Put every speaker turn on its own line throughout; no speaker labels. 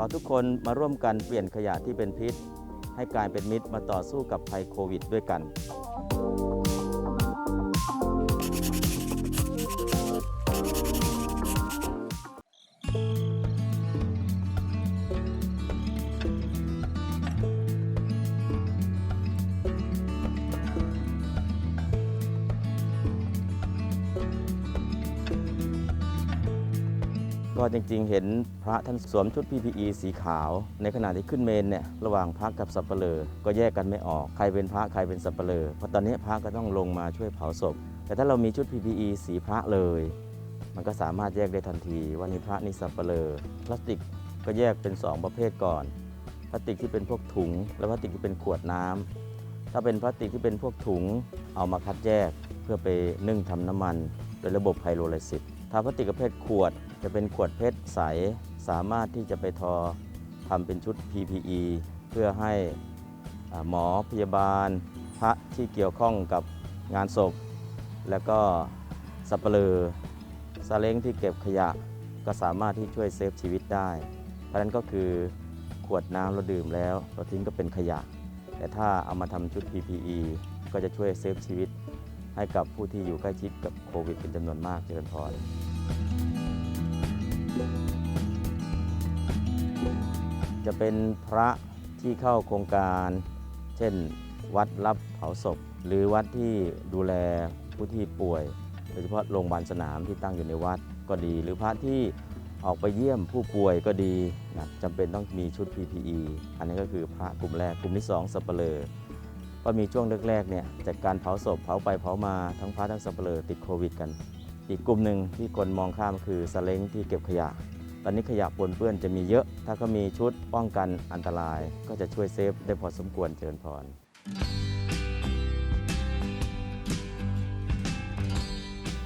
ขอทุกคนมาร่วมกันเปลี่ยนขยะที่เป็นพิษ ให้กลายเป็นมิตรมาต่อสู้กับภัยโควิดด้วยกัน ก็จริงๆ เห็นพระท่านสวมชุด PPE สีขาว ในขณะที่ขึ้นเมนเนี่ยระหว่างพระกับสับเปลอก็แยกกันไม่ออกใครเป็นพระใครเป็นสับเปลอเพราะตอนนี้พระก็ต้องลงมาช่วยเผาศพ แต่ถ้าเรามีชุด PPE สีพระเลย มันก็สามารถแยกได้ทันทีว่านี่พระนี่สับเปลอพลาสติกก็แยกเป็น 2 ประเภทก่อนพลาสติกที่เป็นพวกถุง และพลาสติกที่เป็นขวดน้ำถ้าเป็นพลาสติกที่เป็นพวกถุงเอามาคัดแยกเพื่อไปนึ่งทำน้ำมัน โดยระบบไฮโดรไลซิสถ้าพลาสติกประเภทขวดจะเป็นขวดเพชรใส สามารถที่จะไปทอทำเป็นชุด PPE เพื่อให้หมอพยาบาล พระที่เกี่ยวข้องกับงานศพ แล้วก็สับเปลือซาเล้งที่เก็บขยะก็สามารถที่ช่วยเซฟชีวิตได้ เพราะนั้นก็คือขวดน้ำเราดื่มแล้วเราทิ้งก็เป็นขยะ แต่ถ้าเอามาทำชุด PPE ก็จะช่วยเซฟชีวิต ให้กับผู้ที่อยู่ใกล้ชิดกับโควิดเป็นจำนวนมากเจริญพรจะเป็นพระที่เข้าโครงการ เช่น วัดรับเผาศพ หรือวัดที่ดูแลผู้ที่ป่วย โดยเฉพาะโรงพยาบาลสนามที่ตั้งอยู่ในวัดก็ดี หรือพระที่ออกไปเยี่ยมผู้ป่วยก็ดีนะจำเป็นต้องมีชุด PPE อันนี้ก็คือพระกลุ่มแรก กลุ่มที่ 2สัปเหร่อ ก็มีช่วงแรกๆเนี่ยจากการเผาศพเผาไปเผามาทั้งพระทั้งสัปเหร่อติดโควิดกัน อีกกลุ่มหนึ่งที่คนมองข้ามคือสเล้งที่เก็บขยะ ตอนนี้ขยะปนเปื้อนจะมีเยอะ ถ้าเขามีชุดป้องกันอันตราย ก็จะช่วยเซฟได้พอสมควรเจริญพร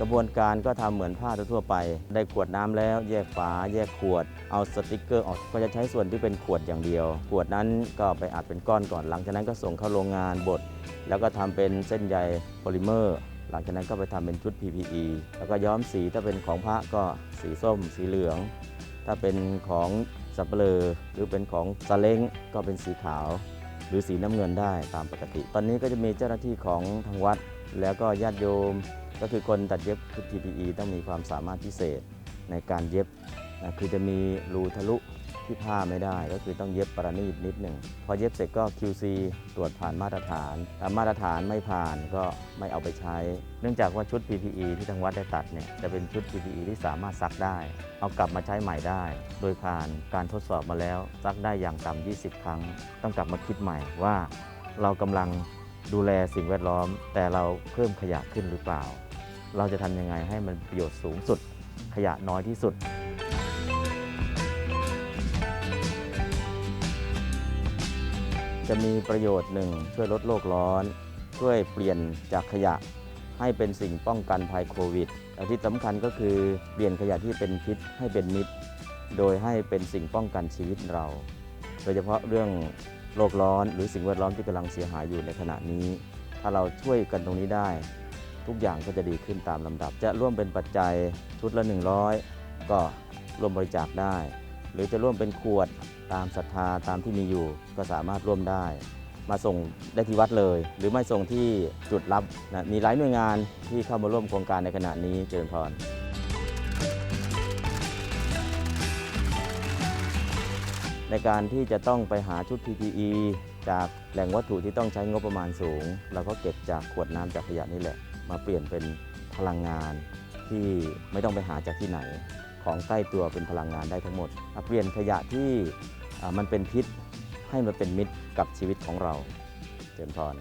กระบวนการก็ทำเหมือนผ้าทั่วไป ได้ขวดน้ำแล้วแยกฝาแยกขวด เอาสติกเกอร์ออกก็จะใช้ส่วนที่เป็นขวดอย่างเดียว ขวดนั้นก็ไปอัดเป็นก้อนก่อนหลังจากนั้นก็ส่งเข้าโรงงานบดแล้วก็ทำเป็นเส้นใยโพลิเมอร์ หลังจากนั้นก็ไปทำเป็นชุด PPE แล้วก็ย้อมสีถ้าเป็นของพระก็สีส้ม สีเหลือง ถ้าเป็นของสับเปลือหรือเป็นของซาเล้งก็เป็นสีขาว หรือสีน้ำเงินได้ตามปกติ ตอนนี้ก็จะมีเจ้าหน้าที่ของทางวัด แล้วก็ญาติโยม ก็คือคนตัดเย็บชุด PPE ต้องมีความสามารถพิเศษในการเย็บนะคือจะมีรูทะลุที่ผ้าไม่ได้ ก็คือต้องเย็บประณีตนิดหนึ่งพอเย็บเสร็จก็ QC ตรวจผ่านมาตรฐานถ้ามาตรฐานไม่ผ่านก็ไม่เอาไปใช้ เนื่องจากว่าชุด PPE ที่ทางวัดได้ตัดเนี่ยจะเป็นชุด PPE ที่สามารถซักได้ เอากลับมาใช้ใหม่ได้ โดยผ่านการทดสอบมาแล้ว ซักได้อย่างต่ำ20 ครั้ง ต้องกลับมาคิดใหม่ว่า เรากำลังดูแลสิ่งแวดล้อม แต่เราเพิ่มขยะขึ้นหรือเปล่า เราจะทำยังไงให้มันประโยชน์สูงสุด ขยะน้อยที่สุด จะมีประโยชน์หนึ่งช่วยลดโลกร้อน ช่วยเปลี่ยนจากขยะให้เป็นสิ่งป้องกันภัยโควิดและที่สำคัญก็คือเปลี่ยนขยะที่เป็นพิษให้เป็นมิตร โดยให้เป็นสิ่งป้องกันชีวิตเรา โดยเฉพาะเรื่องโลกร้อนหรือสิ่งแวดล้อมที่กำลังเสียหายอยู่ในขณะนี้ ถ้าเราช่วยกันตรงนี้ได้ ทุกอย่างก็จะดีขึ้นตามลำดับ จะร่วมเป็นปัจจัยชุดละ 100 ก็ร่วมบริจาคได้ หรือจะร่วมเป็นขวดตามศรัทธาตามที่มีอยู่ก็สามารถร่วมได้ มาส่งได้ที่วัดเลย หรือไม่ส่งที่จุดรับนะมีหลายหน่วยงานที่เข้ามาร่วมโครงการในขณะนี้เจริญพรในการที่จะต้องไปหาชุด PPE จากแหล่งวัตถุที่ต้องใช้งบประมาณสูง เราก็เก็บจากขวดน้ำจากขยะนี่แหละ มาเปลี่ยนเป็นพลังงานที่ไม่ต้องไปหาจากที่ไหน ของใกล้ตัวเป็นพลังงานได้ทั้งหมดมาเปลี่ยนขยะที่มันเป็นพิษให้มันเป็นมิตรกับชีวิตของเราเจริญพร